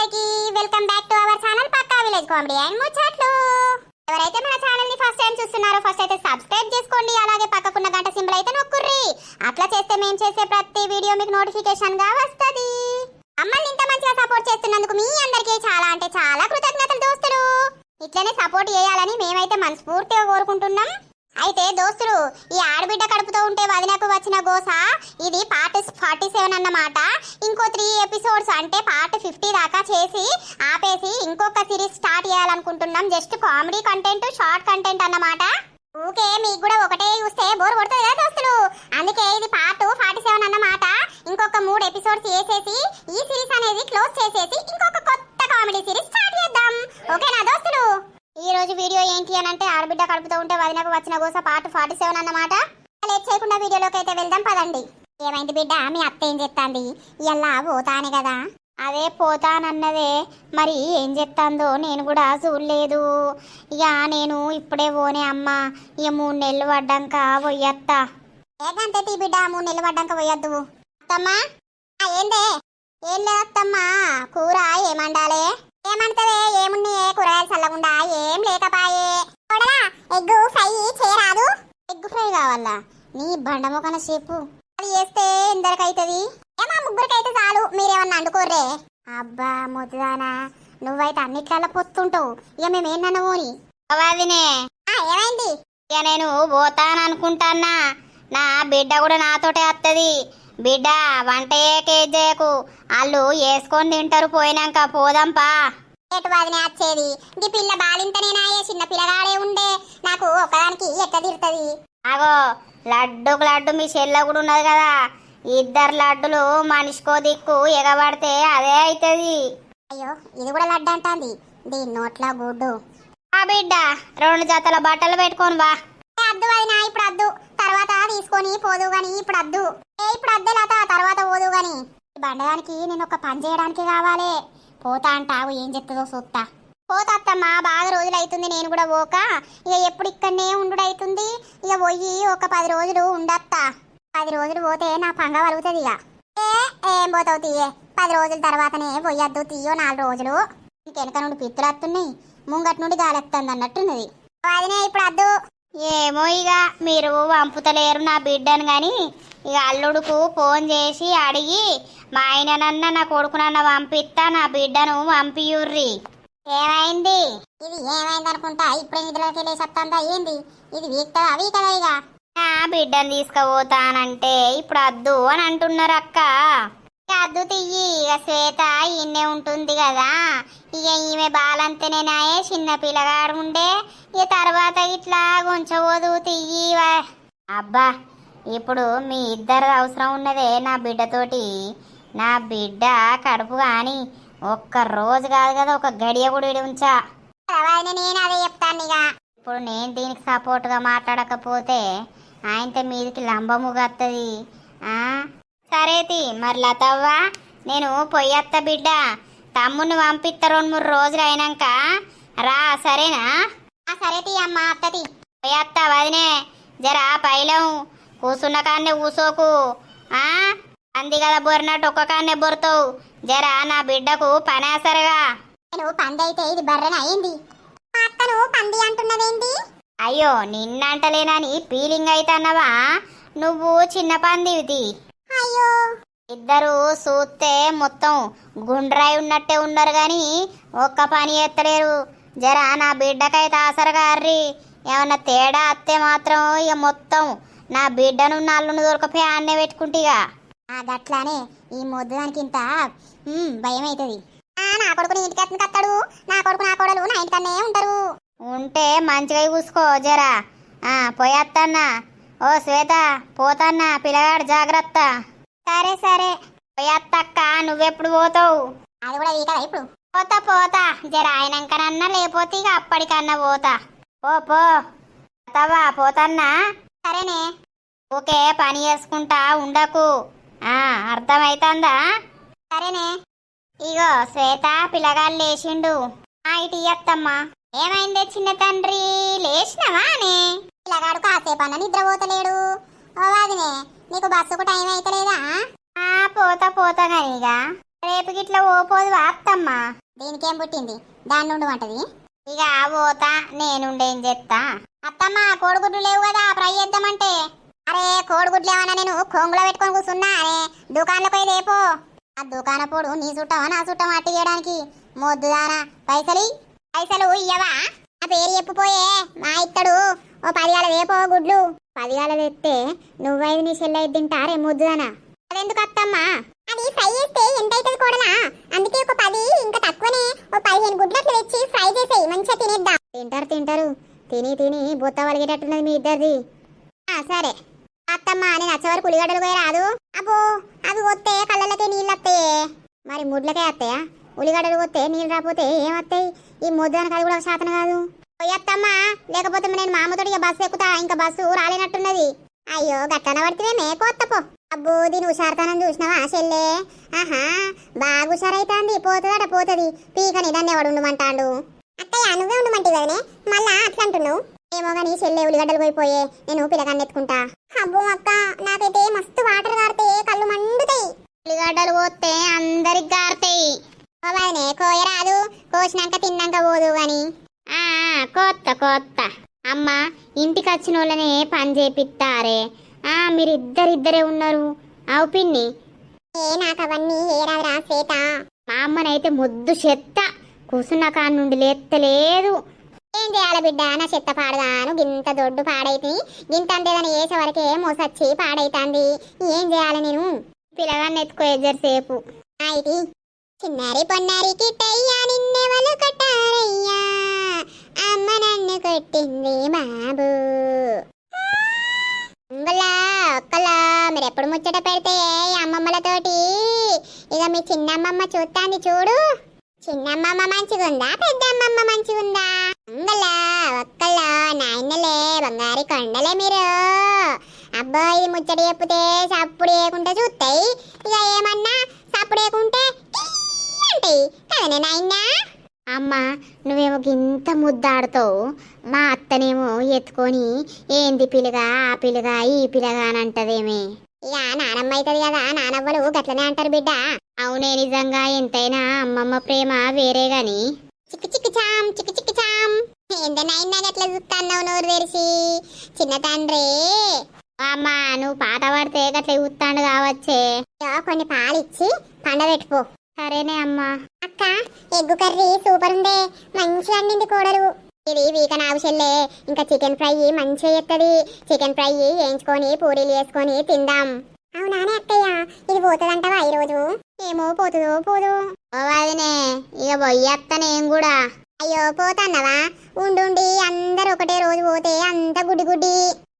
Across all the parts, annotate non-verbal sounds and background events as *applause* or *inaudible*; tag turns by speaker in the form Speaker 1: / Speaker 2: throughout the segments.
Speaker 1: అందరికి welcome back to our channel Pakka village comedy and Muchatlu. ఎవరైతే మన ఛానల్ని ఫస్ట్ టైం చూస్తున్నారో ఫస్ట్ అయితే సబ్స్క్రైబ్ చేసుకోండి. అలాగే పక్కకున్న గంట సింబల్ అయితే నొక్కుర్రి. అట్లా చేస్తే మేము చేసే ప్రతి వీడియో మీకు నోటిఫికేషన్గా వస్తది. మమ్మల్ని ఇంత మంచిగా సపోర్ట్ చేస్తున్నందుకు మీ అందరికీ చాలా అంటే చాలా కృతజ్ఞతలు దోస్తులు. ఇట్లనే సపోర్ట్ చేయాలని మేమైతే మనస్ఫూర్తిగా కోరుకుంటున్నాం. అయితే దోస్తులు ఈ ఆడబిడ్డ కడుపుతో ఉంటే వదినకు వచ్చిన గోస ఇది పార్ట్ ఫార్టీ సెవెన్ అన్నమాట. ఇంకో త్రీ ఎపిసోడ్స్ అంటే పార్ట్ ఫిఫ్టీ దాకా చేసి ఆపేసి ఇంకొక సిరీస్ స్టార్ట్ చేయాలనుకుంటున్నాం. Just comedy content short content అన్నమాట. ఊకే మీకు కూడా ఒకటే చూస్తే బోర్ కొడుతుంది కదా దోస్తులు. అందుకే ఇది పార్ట్ ఫార్టీ సెవెన్ అన్నమాట. ఇంకొక మూడు ఎపిసోడ్స్ చేసేసి ఈ సిరీస్ అనేది క్లోజ్ చేసేసి ఇంకొక కొత్త కామెడీ సిరీస్ స్టార్ట్ చేద్దాం. ఓకేనా దోస్తులు? ఈ రోజు వీడియో ఏంటి అని అంటే ఆడబిడ్డ కడుపుతో ఉంటే వదినకు వచ్చిన గోస పార్ట్ ఫార్టీ సెవెన్ అన్నమాట లేట్ చేయకుండా వీడియోలోకి అయితే వెళ్దాం పదండి. ఏమైంది బిడ్డ? మీ అత్త ఏం చెప్తాంది? ఇలా పోతానే కదా? అదే పోతానన్నదే. మరి ఏం చెప్తాందో నేను కూడా చూడలేదు. ఇక నేను ఇప్పుడే పోనే అమ్మ. ఇక మూడు నెలలు పడ్డాక పోయత్తా. ఏకంతే తీ బిడ్డ మూడు నెలలు పడ్డాక పోయద్దు. అత్తమ్మా? ఏందే? ఏం లేదత్తమ్మా కూర ఏమండాలే? ఏమంటవే? ఏమున్నాయే? కూరగాయలు చల్లకుండా ఏం లేకపాయే. కొడలా ఎగ్గు ఫ్రై చేయరాదు? ఎగ్ ఫ్రై కావాలా? నీ బండ మొక్కన సేపు అది చేస్తే ఎందరికైతుంది? ఏమా ముగ్గురికైతే చాలు? మీరేమన్నా అండుకోర్రే? అబ్బా ముద్దుదానా. నువ్వైతే అన్నిట్లలో పొత్తుంటావు. ఇక మేమేనన్నా పోని? అవాదినే ఏమైంది? ఇక నేను పోతాననుకుంటానా నా బిడ్డ కూడా నాతోటే వస్తుంది బిడ్డ వంట కేజీ చేయకు. వాళ్ళు వేసుకొని తింటారు పోయినాక పోదాంపా. ఎటు వాదినే వచ్చేది? ఈ పిల్ల బాలింతనేనాయే చిన్న పిల్లగాడే ఉండే. నాకు ఒకదానికి ఎట్లా తిరుతుంది అగో లడ్డుకు లడ్డు మీ చెల్ల కూడా ఉన్నది కదా. ఇద్దరు లడ్డులు మనిషికో దిక్కు ఎగబడితే అదే అవుతుంది అయ్యో ఇది కూడా లడ్డు అంటాంది. దీని నోట్ల గుడ్డు. ఆ బిడ్డ రెండు జతల బట్టలు పెట్టుకొని వా. అద్దు అయినా ఇప్పుడు అద్దు. తర్వాత తీసుకొని పోదు గాని ఇప్పుడు అద్దు. ఏ ఇప్పుడు అద్దు లత తర్వాత పోదు గాని. బండదానికి నేను ఒక పని చేయడానికి కావాలి. పోతా అంటావు ఏం చెప్తుందో చూస్తా పోతాత్తమ్మ బాగా రోజులు అవుతుంది నేను కూడా పోక. ఇక ఎప్పుడు ఇక్కడనే ఉండు అవుతుంది ఇక పోయి ఒక పది రోజులు ఉండత్తా. పది రోజులు పోతే నా పంగ వలుగుతుంది ఇక. ఏ ఏం పోతావు తీయే? పది రోజుల తర్వాతనే పోయొద్దు తీయో నాలుగు రోజులు. వెనక నుండి పిత్తులు వస్తున్నాయి ముంగటి నుండి గాలి వస్తుంది అన్నట్టున్నది అదినే ఇప్పుడు అద్దు. ఏమో ఇక మీరు పంపుతలేరు నా బిడ్డను గాని. ఇక అల్లుడుకు ఫోన్ చేసి అడిగి మా ఆయననన్న నా కొడుకునన్న పంపిస్తా నా బిడ్డను పంపియుర్రి ఏమైంది? ఇది ఏమైంది అనుకుంటా ఇప్పుడే నిద్రలోకి లేసత్తందా ఏంది? ఇది వీక్తా అవి కదా ఇక నా బిడ్డను తీసుకుపోతానంటే ఇప్పుడు అద్దు అని అంటున్నారు అక్క. అద్దు తియ్యి ఇక శ్వేత ఈయనే ఉంటుంది కదా. ఇక ఈమె బాలంతేనేనాయే చిన్న పిల్లగాడు ఉండే. ఇక తర్వాత ఇట్లా కొంచెం తియ్యి అబ్బా ఇప్పుడు మీ ఇద్దరు అవసరం ఉన్నదే నా బిడ్డతోటి. నా బిడ్డ కడుపు కానీ ఒక్క రోజు కాదు కదా ఒక గడియ కూడా ఉంచా. నేను అదే చెప్తాను ఇక. ఇప్పుడు నేను దీనికి సపోర్ట్గా మాట్లాడకపోతే ఆయనతో మీదికి లంబముగా సరేతి మరి లతవ్వ నేను పొయ్యత్త బిడ్డ. తమ్ముని పంపిస్తా రెండు మూడు రోజులు అయినాక. రా సరేనా? సరే తీ అమ్మ అత్తది పొయ్యత్త వదినే. జరా పైలం కూసున్న కాన్నే కూసోకు. ఆ? అంది కదా బొరినట్టు ఒక్క కాన్నే బొరుతావు. జరా నా బిడ్డకు పనేసరుగా. నువ్వు పంది అయితే ఇది బర్రెన అయింది. అత్తను పంది అంటున్నదేంటి? అయ్యో నిన్నంటలేనని ఫీలింగ్ అయితన్నవా? నువ్వు చిన్న పందివిది అయ్యో ఇద్దరు చూస్తే మొత్తం గుండ్రాయి ఉన్నట్టే ఉన్నారు కానీ ఒక్క పని ఎత్తలేరు. జరా నా బిడ్డకైతే ఆసరగా అర్రి. ఏమన్నా తేడా అత్తే మాత్రం ఇక మొత్తం నా బిడ్డను నల్లును దొరకపోయి ఆన్నే పెట్టుకుంటిగా అట్లానే ఈ మొద్దుదానికి ఇంత భయం అవుతుంది నా కొడుకుని ఇంటికి కత్తాడు. నా కొడుకు నా కోడలు నా ఇంటికన్నే ఉంటారు. ఉంటే మంచిగా చూసుకో జరా. ఆ పోయేత్తన్నా ఓ శ్వేత పోతన్నా పిల్లగాడు జాగ్రత్త. సరే సరే. పోయేత్తక్క నువ్వెప్పుడు పోతావు? అది కూడా వీకదా ఇప్పుడు. పోతా పోతా. జర ఆయనంకనన్నా లేకపోతే ఇక అప్పటికన్నా పోతా. పో పో. పోతావా? పోతన్నా? సరేనే. ఓకే పని చేసుకుంటా ఉండకు. ఆ అర్థమైతుందా? సరేనే. ఇగో శ్వేత పిల్లగాడు లేచిండు. ఆ ఇటు ఇయ్యత్తమ్మా. ఏమైందే చిన్న తండ్రి? లేచినవా అనే పిల్లగాడు కాసేపు అన్న నిద్రపోతలేడు. ఓ వాదినే నీకు బస్సుకు టైం అయితలేదా? ఆ పోతా పోతా గానిగా రేపు గిట్ల ఓపోదు వాత్తమ్మా దీనికేం పుట్టింది? దాని నుండి వంటది ఇక పోతా నేనుండేం చేస్తా అత్తమ్మ కోడిగుడ్లు లేవు కదా ఫ్రై చేద్దామంటే. అరే కోడిగుడ్లు ఏమన్నా నేను కొంగులో పెట్టుకొని కూర్చున్నా. అరే దుకాణంలో పోయి లేపో. ఆ దుకాణ పొడు నీ చుట్టమా నా చుట్టమా అట్టి చేయడానికి? మొద్దుదానా పైసలు పైసలు ఇయ్యవా? ఆ పేరు చెప్పుపోయే మా ఇత్తడు. ఓ పదిగాల వేపో గుడ్లు. పదిగాల తెస్తే నువ్వైదు నీ చెల్లె తింటారే ముద్దుదనా? అదెందుకు అత్తమ్మా? అది ఫ్రై చేస్తే ఎంత అవుతుంది కూడలా? అందుకే ఒక పది ఇంకా తక్కువనే. ఓ పదిహేను గుడ్లు అట్లా తెచ్చి ఫ్రై చేసేయి మంచిగా తినేద్దాం. తింటారు తింటారు. తిని తిని బుత్త వలిగేటట్టున్నది మీ ఇద్దరిది. సరే. అత్తమ్మ నేను వచ్చే వరకు ఉల్లిగడ్డలు పోయి రాదు. అబ్బో అవి వస్తే కళ్ళలకే నీళ్ళు వస్తాయే. మరి ముడ్లకే వస్తాయా? ఉల్లిగడ్డలు వస్తే నీళ్ళు రాకపోతే ఏమొస్తాయి ఈ ముద్దానికి అది కూడా శాతన కాదు. పోయత్తమ్మా లేకపోతే నేను మామతోటి బస్సు ఎక్కుతా ఇంకా బస్సు రాలేనట్టున్నది. అయ్యో గట్టన పడితే మే కొత్తపో అబ్బో దీని హుషారుతనం చూసినావా చెల్లే? ఆహా బాగా హుషారైతాంది పోతుందట పోతుంది. పీకని దాన్ని ఎవడు ఉండమంటాడు? అత్తయ్య నువ్వే ఉండమంటే కదనే మళ్ళా అట్లా అంటున్నావు? ఏమో కానీ చెల్లె ఉల్లిగడ్డలు పోయిపోయే నేను పిల్లగాన్ని ఎత్తుకుంటా. అబ్బో అక్క నాకైతే మస్తు వాటర్ గారితే కళ్ళు మండుతాయి. ఉల్లిగడ్డలు పోతే అందరికి గారుతాయి. బాబానే కోయరాదు కోసినాక తిన్నాక పోదు గాని. ఆ కొత్త కొత్త. అమ్మ ఇంటికి వచ్చిన వాళ్ళనే పని చేపిస్తారే ఆ మీరిద్దరిద్దరే ఉన్నారు. అవు పిన్ని. ఏ నాకు అవన్నీ ఏరాదురా శ్వేత? మా అమ్మనైతే ముద్దు చెత్త. కూసున్న కాడ నుండి లేత్తలేదు. ఏం చేయాలి బిడ్డ? నా చెత్త పాడదాను. గింత దొడ్డు పాడైతే. గింత అంతేదని వేసే వరకే మోసొచ్చి పాడైతాంది. ఏం చేయాలి నేను? పిల్లగాన్ని ఎత్తుకో ఎజ్జరసేపు ఇది చిన్నారి పొన్నారి కిట్టయ్యా నిన్నెవలు కొట్టారయ్యా అమ్మ నన్ను కొట్టింది బాబు. ఉంగలా ఒక్కలా మీరు ఎప్పుడు ముచ్చట పెడితే అమ్మమ్మలతోటి? ఇక మీ చిన్నమ్మమ్మ చూస్తాంది చూడు. చిన్నమ్మమ్మ మంచిగుందా పెద్దమ్మమ్మ మంచిగుందా? ఉంగలా ఒక్కలా నాయనలే బంగారి కొండలే మీరు. అబ్బా ఇది ముచ్చట చెప్తే సప్పుడు వేయకుంటే చూస్తాయి ఇక ఏమన్నా సప్పుడు వేయకుంటే అంటాయి కదనే నాయనా అమ్మ నువ్వేమో ఇంత ముద్దాడుతావు. మా అత్తనేమో ఎత్తుకొని ఏంది పిల్లగా ఆ పిల్లగా ఈ పిలగా అని అంటదేమే. ఇక నానమ్మ అవుతుంది కదా నానవ్వలు గట్లనే అంటారు బిడ్డ. అవునే నిజంగా ఎంతైనా అమ్మమ్మ ప్రేమ వేరే గాని. చిక్కు చిక్కు చాం చిక్కు చిక్కు చాం ఏందనైనా గట్ల చూస్తాన్నావు నోరు తెరిచి? చిన్న తండ్రి. అమ్మ నువ్వు పాట పడితే గట్ల చూస్తాడు కావచ్చే. కొన్ని పాలిచ్చి పండబెట్టుకో. సరేనే అమ్మా. అక్క ఎగ్గు కర్రీ సూపర్ ఉందే. మంచిగా అండింది కూడరు ఇది వీకన్ ఆవుషల్లే ఇంకా చికెన్ ఫ్రై మంచిగా ఎత్తది చికెన్ ఫ్రై వేయించుకొని పూరీలు వేసుకొని తిందాం. అవునానే అత్తయ్య ఇది పోతుందంటవా ఈరోజు? ఏమో పోతుందో పోదు. వదినే ఇక పోయేస్తాను నేను కూడా. అయ్యో పోతాన్నవా? ఉండుండి అందరు ఒకటే రోజు పోతే అంత గుడ్డి గుడ్డి.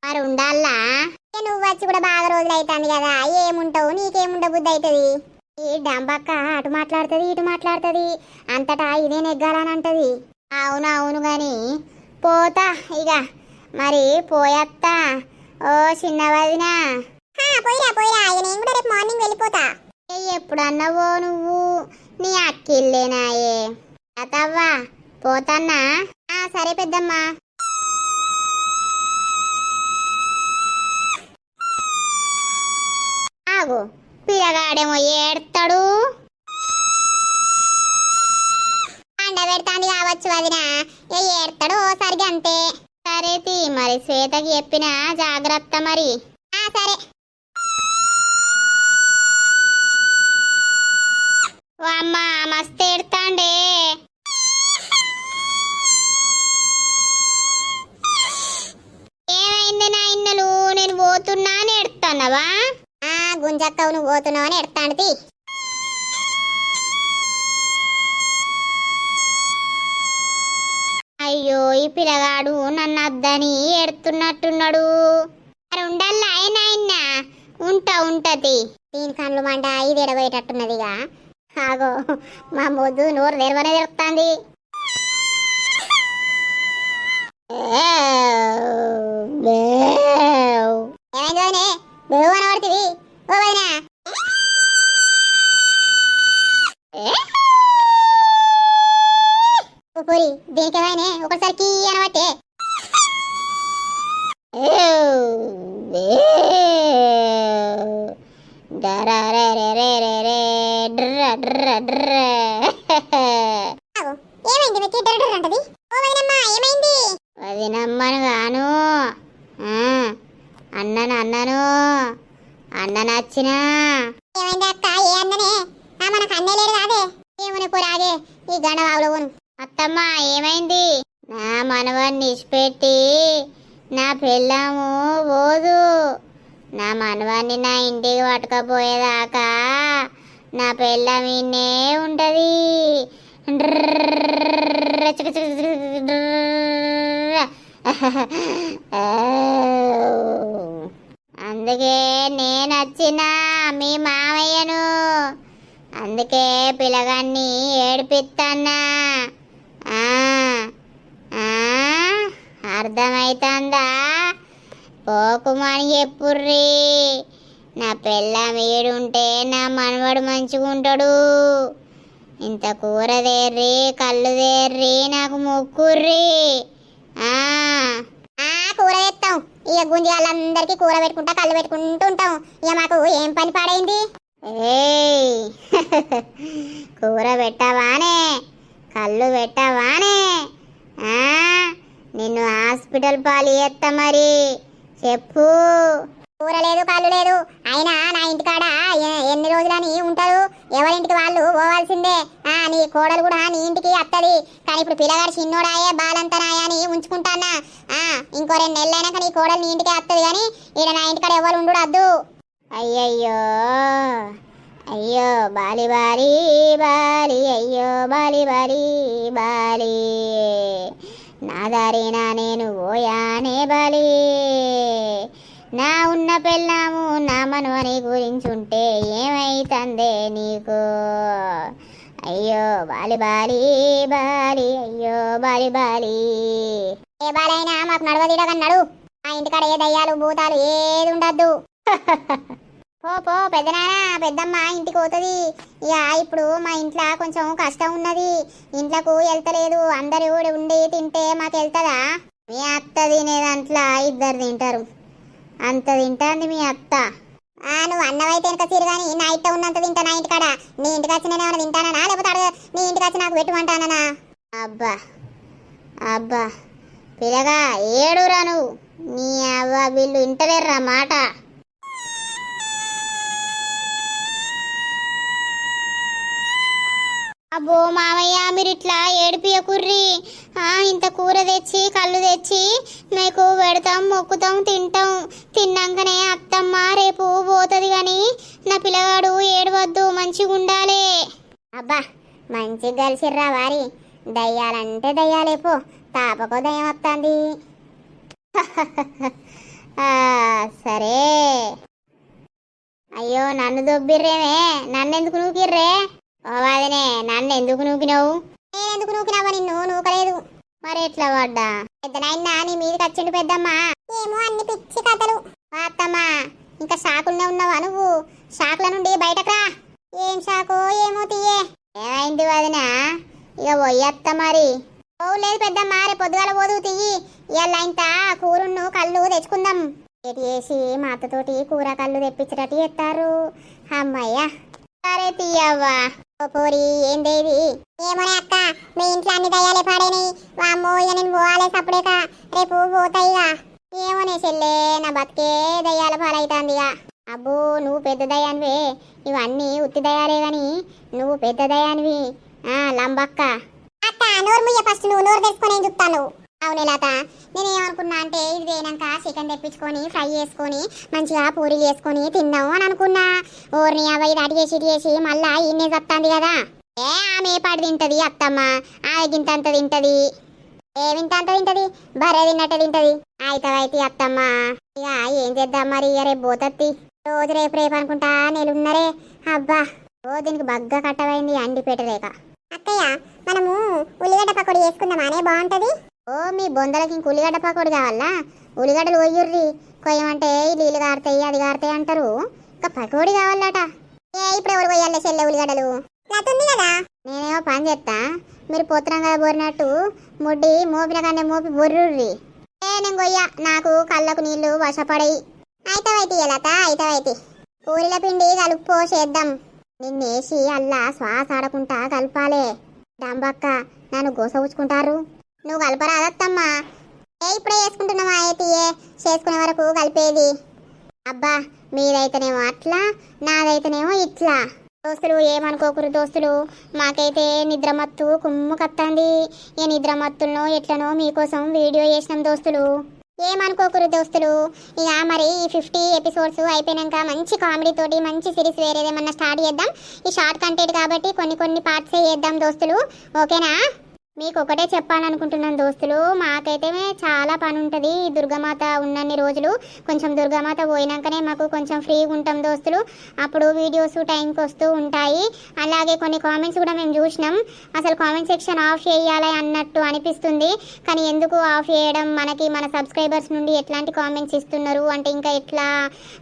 Speaker 1: మరి ఉండాలా? నువ్వు వచ్చి కూడా బాగా రోజులు అవుతుంది కదా. ఏముంటావు? నీకేముండ బుద్ధి అవుతుంది? ఈ డంబక్క అటు మాట్లాడుతుంది ఇటు మాట్లాడుతుంది. అంతటా ఇదే నెగ్గాలని అంటది అవును అవును గాని పోతా ఇక మరి పోయత్తా. ఓ చిన్న వదినా. పోయిరా పోయిరా. ఇక నేను కూడా రేపు మార్నింగ్ వెళ్ళిపోతా. ఎప్పుడు అన్నవో నువ్వు? నీ అక్కిల్లేనాయే. అతవ్వా పోతన్నా? ఆ సరే పెద్దమ్మా. పిల్లగాడేమో ఏడతాడు. అండ పెడతాంది కావచ్చు వదిన. ఏ ఏడతాడు ఓసారికి అంతే. సరే తీ మరి శ్వేతకి చెప్పిన జాగ్రత్త మరి. ఆ సరే. అమ్మ మస్తు ఏడతాండే. ఏమైంది నా ఇన్నలు? నేను పోతున్నా అని ఎడుతున్నావా గుంజక్కవు నువ్వు పోతున్నావు అని ఎడతాండి అయ్యో ఈ పిల్లగాడు నన్ను అద్దని ఎడుతున్నట్టున్నాడు. మరి ఉండాలా ఆయన ఆయన ఉంటా ఉంటది దీని కళ్ళు మంట ఇది ఎడబోయేటట్టున్నదిగా. ఆగో మా మొద్దు నోరు తెరవనే తెరుపుతాంది. ఏమైంది బేవు అనబడుతుంది ఓ పోరి దేనికేమైనా ఒకసారి కీ అనబట్టే. ఏమైంది మీకు డ్ర డ్ర అంటది. ఓ వదినమ్మా ఏమైంది? వదినమ్మను గాను. ఆ, అన్నను అన్నను. అన్న నచ్చినా ఏమైంది అక్క? ఏ అన్ననే? ఆ మనకు అన్నే లేడు కాదే. ఏమని పోరాదే ఈ గండవాగులోను అత్తమ్మ ఏమైంది? నా మనవాన్ని ఇచ్చిపెట్టి నా పెళ్ళాము పోదు. నా మనవాన్ని నా ఇంటికి పట్టుకపోయేదాకా నా పెళ్ళం ఇన్నే ఉంటది. అందుకే నేను వచ్చిన మీ మామయ్యను అందుకే పిల్లగాన్ని ఏడిపిస్తాన్నా ఆ, పోకుమని చెప్పుర్రి. నా పిల్ల మీడుంటే నా మనవడు మంచిగుంటాడు. ఇంత కూర దేర్రి కళ్ళు దేర్రి నాకు మొక్కుర్రి. ఆ ఆ, కూర ఎత్తాం ఇక గుంజి వాళ్ళందరికీ కూర పెట్టుకుంటా కళ్ళు పెట్టుకుంటూ ఉంటాం ఇక మాకు ఏం పని పాడైంది? ఏయ్! *laughs* కూర పెట్టవానే కళ్ళు పెట్టవానే. ఆ, నిన్ను హాస్పిటల్ పాలు చేస్తా మరి. చెప్పు. కూర లేదు కళ్ళు లేదు అయినా నా ఇంటికాడ ఎన్ని రోజులని ఉంటారు? ఎవరింటికి వాళ్ళు పోవాల్సిందే. ఆ నీ కోడలు కూడా నీ ఇంటికి అత్తది. కానీ ఇప్పుడు పిల్లగాడు చిన్నోడాయే బాలంతనాయా అని ఉంచుకుంటానా ఆ ఇంకో రెండు నెలలైనాక నీ కోడలు నీ ఇంటికే అత్తది కానీ ఈడ నా ఇంటికాడ ఎవరు ఉండడద్దు అయ్యయ్యో అయ్యో బాలి బాలి బాలి అయ్యో బాలి బాలి బాలి. నా దారినా నేను పోయానే బాలి. నా ఉన్న పెళ్ళాము నా మనవని గురించుంటే ఏమైతందే నీకు? అయ్యో బాలి బాలి బాలి అయ్యో బాలి బాలి. ఏ బాలైనా మాకు నడవదీడగన్నాడు. మా ఇంటికాడ ఏ దయ్యాలు భూతాలు ఏది ఉండద్దు. *laughs* పో పో పెద్దనాన్న పెద్దమ్మ ఇంటికి పోతుంది. ఇక ఇప్పుడు మా ఇంట్లో కొంచెం కష్టం ఉన్నది. ఇంట్లోకు వెళ్తలేదు. అందరూ కూడా ఉండి తింటే మాకు వెళ్తుందా? మీ అత్త తినే దాంట్లో ఇద్దరు తింటారు. అంత తింటాంది మీ అత్త. ఆ నువ్వు అన్నవైతే వెనక తీరు కానీ నా ఇంట ఉన్నంత తింటా నా ఇంటికాడ. నీ ఇంటికి వచ్చి నేను ఏమైనా తింటానా లేకపోతే అడగ నీ ఇంటికి వచ్చి నాకు పెట్టుకుంటానా అబ్బా అబ్బా పిల్లగా ఏడురా నువ్వు. నీ అవ్వ వీళ్ళు ఇంటలేర్రా మాట. అబ్బో మామయ్య మీరు ఇట్లా ఏడిపియకుర్రీ. ఇంత కూర తెచ్చి కళ్ళు తెచ్చి మీకు పెడతాం మొక్కుతాం తింటాం. తిన్నాకనే అత్తమ్మ రేపు పోతుంది కానీ నా పిల్లగాడు ఏడవద్దు మంచిగా ఉండాలి. అబ్బా మంచిగా కలిసిర్రా వారి. దయ్యాలంటే దయ్యాలేపో తాపకో దయ్యం వస్తుంది *laughs* సరే. అయ్యో నన్ను దొబ్బిర్రేమే నన్ను ఎందుకు నూకిర్రే? ఓ వాదినే నన్ను ఎందుకు నూకినావు? ఎందుకు నూకినావా నిన్ను? నూకలేదు. మరి ఎట్లా పడ్డా పెద్దనాయన నీ మీదకి వచ్చిండు పెద్దమ్మా. ఏమో అన్ని పిచ్చి కథలు. అత్తమ్మా ఇంకా షాకుల్నే ఉన్నావా నువ్వు? షాకుల నుండి బయటకు రా. ఏం షాకు? ఏమో తీయే. ఏమైంది వదినా? ఇక పోయత్త మరి. పోలేదు పెద్దమ్మ రేపు పొద్దుగాల పోదు తీయి ఇవాళ ఇంత కూరున్ను కళ్ళు తెచ్చుకుందాం. ఏటి వేసి మా అత్తతోటి కూర కళ్ళు తెప్పించేటట్టు ఎత్తారు అమ్మయ్యా. సరే తీయవ్వా. ఓ పోరి ఏందేది ఏమోనే అక్క మీ ఇంట్లో అన్ని దయ్యాలే పాడైనాయి. వామ్మో ఇక నేను పోవాలి సప్పుడేక. రేపు పోతాయిగా ఏమోనే చెల్లే నా బతికే దయ్యాల పాలైతాంది అబ్బో నువ్వు పెద్ద దయ్యానివే. ఇవన్నీ ఉత్తి దయ్యాలే గాని నువ్వు పెద్ద దయ్యానివి. ఆ లంబక్క. అక్క నోరు ముయ్య ఫస్ట్ నువ్వు నోరు తెచ్చుకొని చూస్తాను అవునే లత నేను ఏమనుకున్నా అంటే ఇది వేయనాక చికెన్ తెప్పించుకొని ఫ్రై చేసుకొని మంచిగా పూరీలు చేసుకొని తిందాం అని అనుకున్నా. ఓర్ని అవ ఇది అటు చేసి చేసి మళ్ళా ఈయనే చెప్తాంది కదా. ఏ ఆమె పాడు తింటది అత్తమ్మ? ఆమె గింతంత తింటది. ఏ వింతంత తింటది? బరే తిన్నట్టు తింటది. అయితే అత్తమ్మ? ఇక ఏం చేద్దాం మరి ఇక రేపు పోతత్తి. రోజు రేపు రేపు అనుకుంటా నెలున్నరే. అబ్బా ఓ దీనికి బగ్గ కట్టవైంది అండి పెట్టలేక. అక్కయ్య మనము ఉల్లిగడ్డ పకోడీ చేసుకుందామానే బాగుంటది. ఓ మీ బొందలకి ఇంక ఉల్లిగడ్డ పకోడీ కావాలా? ఉల్లిగడ్డలు కొయ్యుర్రి కొయ్యమంటే నీళ్ళు కారుతాయి అది కారుతాయి అంటారు. ఇంకా పకోడీ కావాలట. ఏ ఇప్పుడు ఎవరు కొయ్యాలి చెల్లె ఉల్లిగడ్డలు? నాతుంది కదా? నేనేమో పని చేస్తా మీరు పొత్తురం కదా బోరినట్టు ముడ్డి మోపిన కన్నా మోపి బొర్రుర్రి. ఏ నేను కొయ్య. నాకు కళ్ళకు నీళ్ళు వశపడయి. అయితవైతే లత అయితవైతే. పూరిల పిండి కలుపుకో చేద్దాం. నిన్నేసి అల్లా శ్వాస ఆడకుంటా కలపాలే. డాంబక్క నన్ను గోసవుచ్చుకుంటారు నువ్వు కలపరాదత్తమ్మా ఏ ఇప్పుడే వేసుకుంటున్నావా ఏ చేసుకునే వరకు కలిపేది. అబ్బా మీదైతేనేమో అట్లా నాదైతేనేమో ఇట్లా. దోస్తులు ఏమనుకోకురు దోస్తులు? మాకైతే నిద్రమత్తు కుమ్ము కత్తంది. ఏ నిద్రమత్తులను ఎట్లనో మీకోసం వీడియో చేసినాం దోస్తులు. ఏమనుకోకురు దోస్తులు? ఇక మరి ఈ ఫిఫ్టీ ఎపిసోడ్స్ అయిపోయినాక మంచి కామెడీ తోటి మంచి సిరీస్ వేరేదేమన్నా స్టార్ట్ చేద్దాం? ఈ షార్ట్ కంటెంట్ కాబట్టి కొన్ని కొన్ని పార్ట్స్ చేద్దాం దోస్తులు. ఓకేనా? మీకు ఒకటే చెప్పాలనుకుంటున్నాను దోస్తులు. మాకైతే చాలా పని ఉంటుంది ఈ దుర్గామాత ఉన్నన్ని రోజులు. కొంచెం దుర్గామాత పోయినాకనే మాకు కొంచెం ఫ్రీగా ఉంటాం దోస్తులు. అప్పుడు వీడియోస్ టైంకి వస్తూ ఉంటాయి. అలాగే కొన్ని కామెంట్స్ కూడా మేము చూసినాం. అసలు కామెంట్ సెక్షన్ ఆఫ్ చేయాలి అన్నట్టు అనిపిస్తుంది. కానీ ఎందుకు ఆఫ్ చేయడం? మనకి మన సబ్స్క్రైబర్స్ నుండి ఎట్లాంటి కామెంట్స్ ఇస్తున్నారు? అంటే ఇంకా ఎట్లా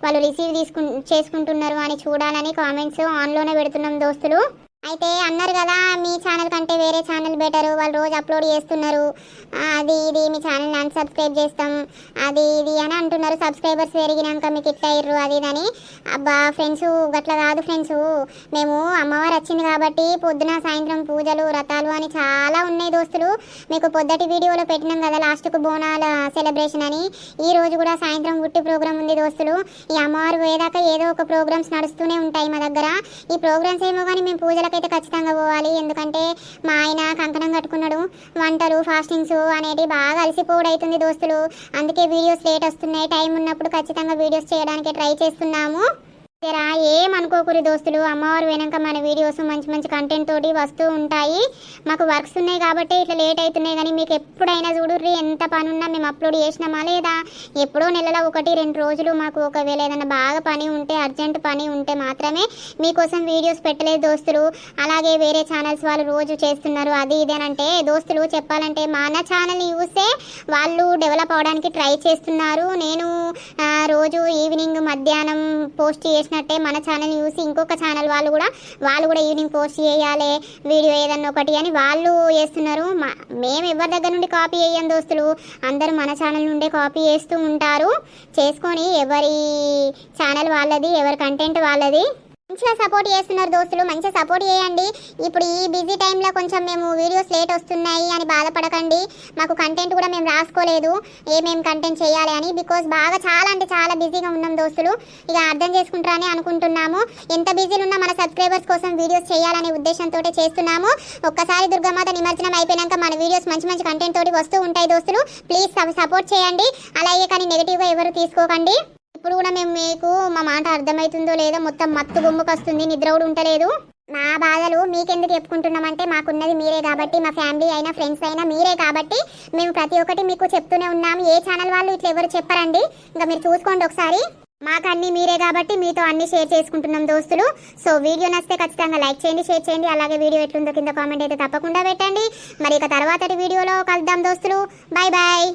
Speaker 1: వాళ్ళు రిసీవ్ తీసుకు చేసుకుంటున్నారు అని చూడాలని కామెంట్స్ ఆన్లోనే పెడుతున్నాం దోస్తులు. అయితే అన్నారు కదా మీ ఛానల్ కంటే వేరే ఛానల్ బెటర్ వాళ్ళు రోజు అప్లోడ్ చేస్తున్నారు. అది ఇది మీ ఛానల్ సబ్స్క్రైబ్ చేస్తాం. అది ఇది అని అంటున్నారు. సబ్స్క్రైబర్స్ పెరిగినాక మీకు ఇట్లా ఇర్రు అది ఇది అని. అబ్బా ఫ్రెండ్స్ గట్లా కాదు ఫ్రెండ్స్ మేము అమ్మవారు వచ్చింది కాబట్టి పొద్దున సాయంత్రం పూజలు వ్రతాలు అని చాలా ఉన్నాయి దోస్తులు. మీకు పొద్దటి వీడియోలో పెట్టినాం కదా లాస్ట్కు బోనాల సెలబ్రేషన్ అని. ఈ రోజు కూడా సాయంత్రం గుట్టి ప్రోగ్రామ్ ఉంది దోస్తులు. ఈ అమ్మవారు పోయేదాకా ఏదో ఒక ప్రోగ్రామ్స్ నడుస్తూనే ఉంటాయి మా దగ్గర. ఈ ప్రోగ్రామ్స్ ఏమో కానీ మేము పూజలకైతే ఖచ్చితంగా పోవాలి. ఎందుకంటే మా ఆయన కంకణం కట్టుకున్నాడు. వంటలు ఫాస్టింగ్స్ అనేటివి బాగా అలసిపోవడం అవుతుంది. దోస్తులు. అందుకే వీడియోస్ లేట్ వస్తున్నాయి. టైం ఉన్నప్పుడు ఖచ్చితంగా వీడియోస్ చేయడానికి ట్రై చేస్తున్నాము. జరా ఏమనుకోకూరి దోస్తులు? అమ్మవారు పోయినాక మన వీడియోస్ మంచి మంచి కంటెంట్ తోటి వస్తూ ఉంటాయి. మాకు వర్క్స్ ఉన్నాయి కాబట్టి ఇట్లా లేట్ అవుతున్నాయి కానీ మీకు ఎప్పుడైనా చూడుర్రి ఎంత పని ఉన్నా మేము అప్లోడ్ చేసినామా లేదా? ఎప్పుడో నెలలో ఒకటి రెండు రోజులు మాకు ఒకవేళ ఏదైనా బాగా పని ఉంటే అర్జెంట్ పని ఉంటే మాత్రమే మీకోసం వీడియోస్ పెట్టలేదు దోస్తులు. అలాగే వేరే ఛానల్స్ వాళ్ళు రోజు చేస్తున్నారు. అది ఇది అని అంటే దోస్తులు చెప్పాలంటే మన ఛానల్ని చూస్తే వాళ్ళు డెవలప్ అవడానికి ట్రై చేస్తున్నారు. నేను రోజు ఈవినింగ్ మధ్యాహ్నం పోస్ట్ చేసి చేసినట్టే మన ఛానల్ చూసి ఇంకొక ఛానల్ వాళ్ళు కూడా వాళ్ళు కూడా ఈవినింగ్ పోస్ట్ చేయాలి వీడియో ఏదన్నా ఒకటి అని వాళ్ళు చేస్తున్నారు. మా- మేము ఎవరి దగ్గర నుండి కాపీ చేయం దోస్తులు? అందరూ మన ఛానల్ నుండే కాపీ చేస్తూ ఉంటారు. చేసుకొని ఎవరి ఛానల్ వాళ్ళది ఎవరి కంటెంట్ వాళ్ళది మంచిగా సపోర్ట్ చేస్తున్నారు దోస్తులు మంచిగా సపోర్ట్ చేయండి. ఇప్పుడు ఈ బిజీ టైంలో కొంచెం మేము వీడియోస్ లేట్ వస్తున్నాయి అని బాధపడకండి. మాకు కంటెంట్ కూడా మేము రాసుకోలేదు. ఏమేం కంటెంట్ చేయాలి అని బికాస్ బాగా చాలా అంటే చాలా బిజీగా ఉన్నాం దోస్తులు. ఇక అర్థం చేసుకుంటారని అనుకుంటున్నాము. ఎంత బిజీలు ఉన్నా మన సబ్స్క్రైబర్స్ కోసం వీడియోస్ చేయాలనే ఉద్దేశంతో చేస్తున్నాము. ఒక్కసారి దుర్గమాత నిమజ్జనం అయిపోయాక మన వీడియోస్ మంచి మంచి కంటెంట్ తోటి వస్తూ ఉంటాయి దోస్తులు. ప్లీజ్ సపోర్ట్ చేయండి. అలాగే కానీ నెగిటివ్గా ఎవరు తీసుకోకండి. ఇప్పుడు కూడా మేము మీకు మా మాట అర్థమవుతుందో లేదో మొత్తం మత్తు గుమ్ముకు వస్తుంది నిద్ర కూడా ఉంటలేదు మా బాధలు మీకెందుకు చెప్పుకుంటున్నామంటే మాకున్నది మీరే కాబట్టి మా ఫ్యామిలీ అయినా ఫ్రెండ్స్ అయినా మీరే కాబట్టి మేము ప్రతి ఒక్కటి మీకు చెప్తూనే ఉన్నాము ఏ ఛానల్ వాళ్ళు ఇట్లా ఎవరు చెప్పరండి? ఇంకా మీరు చూసుకోండి ఒకసారి. మాకు అన్ని మీరే కాబట్టి మీతో అన్ని షేర్ చేసుకుంటున్నాం దోస్తులు. సో వీడియో నచ్చితే ఖచ్చితంగా లైక్ చేయండి షేర్ చేయండి. అలాగే వీడియో ఎట్లుందో కింద కామెంట్ అయితే తప్పకుండా పెట్టండి. మరి ఇక తర్వాతటి వీడియోలో కలుద్దాం దోస్తులు. Bye bye